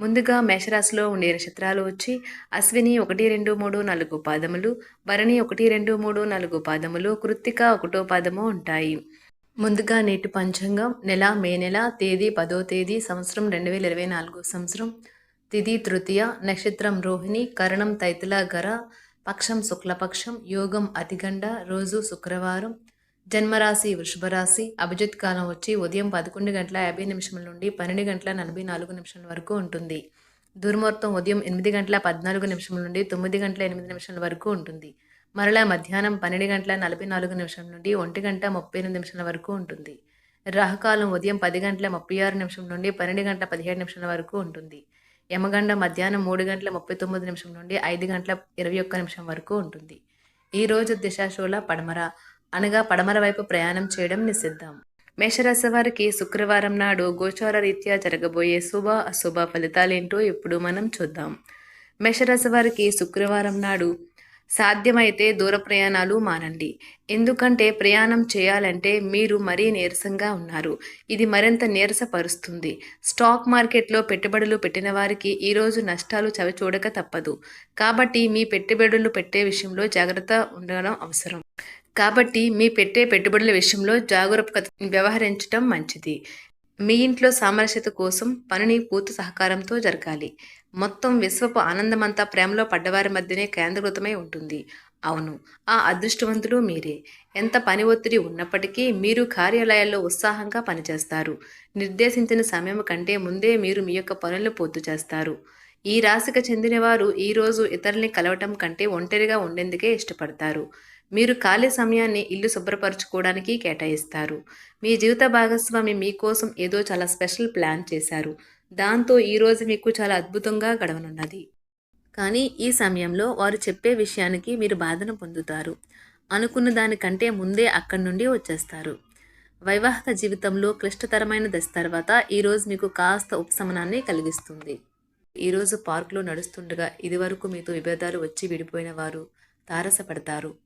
ముందుగా మేషరాశిలో ఉండే నక్షత్రాలు వచ్చి అశ్విని ఒకటి రెండు మూడు నాలుగు పాదములు భరణి ఒకటి రెండు మూడు నాలుగు పాదములు కృత్తిక ఒకటో పాదము ఉంటాయి. ముందుగా నేటి పంచాంగం నెల మే నెల తేదీ పదో తేదీ సంవత్సరం రెండు వేల ఇరవై నాలుగు సంవత్సరం తిథి తృతీయ నక్షత్రం రోహిణి కరణం తైతుల గర పక్షం శుక్లపక్షం యోగం అతిగండ రోజు శుక్రవారం జన్మరాశి వృషభరాశి అభిజిత్ కాలం వచ్చి ఉదయం పదకొండు గంటల యాభై నిమిషముల నుండి పన్నెండు గంటల నలభై నాలుగు నిమిషాల వరకు ఉంటుంది. దుర్ముహూర్తం ఉదయం ఎనిమిది గంటల పద్నాలుగు నిమిషం నుండి తొమ్మిది గంటల ఎనిమిది నిమిషాల వరకు ఉంటుంది. మరలా మధ్యాహ్నం పన్నెండు గంటల నలభై నాలుగు నిమిషం నుండి ఒంటి గంట ముప్పై ఎనిమిది నిమిషాల వరకు ఉంటుంది. రాహకాలం ఉదయం పది గంటల ముప్పై ఆరు నిమిషం నుండి పన్నెండు గంటల పదిహేడు నిమిషాల వరకు ఉంటుంది. యమగండ మధ్యాహ్నం మూడు గంటల ముప్పై తొమ్మిది నిమిషం నుండి ఐదు గంటల ఇరవై ఒక్క నిమిషం వరకు ఉంటుంది. ఈరోజు దిశాశూల పడమర. అనగా పడమర వైపు ప్రయాణం చేయడం నిషిద్ధం. మేషరాశి వారికి శుక్రవారం నాడు గోచార రీత్యా జరగబోయే శుభ అశుభ ఫలితాలేంటో ఇప్పుడు మనం చూద్దాం. మేషరాశి వారికి శుక్రవారం నాడు సాధ్యమైతే దూర ప్రయాణాలు మానండి. ఎందుకంటే ప్రయాణం చేయాలంటే మీరు మరీ నీరసంగా ఉన్నారు. ఇది మరింత నీరసపరుస్తుంది. స్టాక్ మార్కెట్లో పెట్టుబడులు పెట్టిన వారికి ఈరోజు నష్టాలు చవిచూడక తప్పదు. కాబట్టి మీ పెట్టుబడులు పెట్టే విషయంలో జాగ్రత్త ఉండడం అవసరం. కాబట్టి మీ పెట్టే పెట్టుబడుల విషయంలో జాగరూకత వ్యవహరించడం మంచిది. మీ ఇంట్లో సామరస్యత కోసం పనిని పూర్తి సహకారంతో జరగాలి. మొత్తం విశ్వపు ఆనందమంతా ప్రేమలో పడ్డవారి మధ్యనే కేంద్రీకృతమై ఉంటుంది. అవును ఆ అదృష్టవంతుడు మీరే. ఎంత పని ఒత్తిడి ఉన్నప్పటికీ మీరు కార్యాలయాల్లో ఉత్సాహంగా పనిచేస్తారు. నిర్దేశించిన సమయం కంటే ముందే మీరు మీ యొక్క పనులను పూర్తి చేస్తారు. ఈ రాశికి చెందినవారు ఈరోజు ఇతరుల్ని కలవటం కంటే ఒంటరిగా ఉండేందుకే ఇష్టపడతారు. మీరు ఖాళీ సమయాన్ని ఇల్లు శుభ్రపరచుకోవడానికి కేటాయిస్తారు. మీ జీవిత భాగస్వామి మీకోసం ఏదో చాలా స్పెషల్ ప్లాన్ చేశారు. దాంతో ఈరోజు మీకు చాలా అద్భుతంగా గడవనున్నది. కానీ ఈ సమయంలో వారు చెప్పే విషయానికి మీరు బాధను పొందుతారు. అనుకున్న దానికంటే ముందే అక్కడి నుండి వచ్చేస్తారు. వైవాహిక జీవితంలో క్లిష్టతరమైన దశ తర్వాత ఈరోజు మీకు కాస్త ఉపశమనాన్ని కలిగిస్తుంది. ఈరోజు పార్కులో నడుస్తుండగా ఇదివరకు మీతో విభేదాలు వచ్చి విడిపోయిన వారు తారసపడతారు.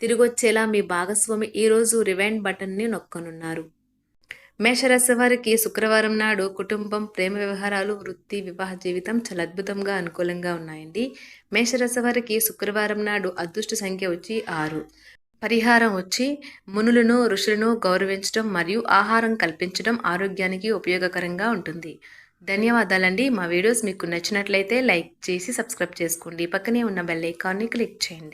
తిరిగొచ్చేలా మీ భాగస్వామి ఈరోజు రివైండ్ బటన్ని నొక్కనున్నారు. మేషరాశి వారికి శుక్రవారం నాడు కుటుంబం ప్రేమ వ్యవహారాలు వృత్తి వివాహ జీవితం చాలా అద్భుతంగా అనుకూలంగా ఉన్నాయండి. మేషరాశి వారికి శుక్రవారం నాడు అదృష్ట సంఖ్య వచ్చి ఆరు. పరిహారం వచ్చి మునులను ఋషులను గౌరవించడం మరియు ఆహారం కల్పించడం ఆరోగ్యానికి ఉపయోగకరంగా ఉంటుంది. ధన్యవాదాలండి. మా వీడియోస్ మీకు నచ్చినట్లయితే లైక్ చేసి సబ్స్క్రైబ్ చేసుకోండి. పక్కనే ఉన్న బెల్ ఐకాన్ని క్లిక్ చేయండి.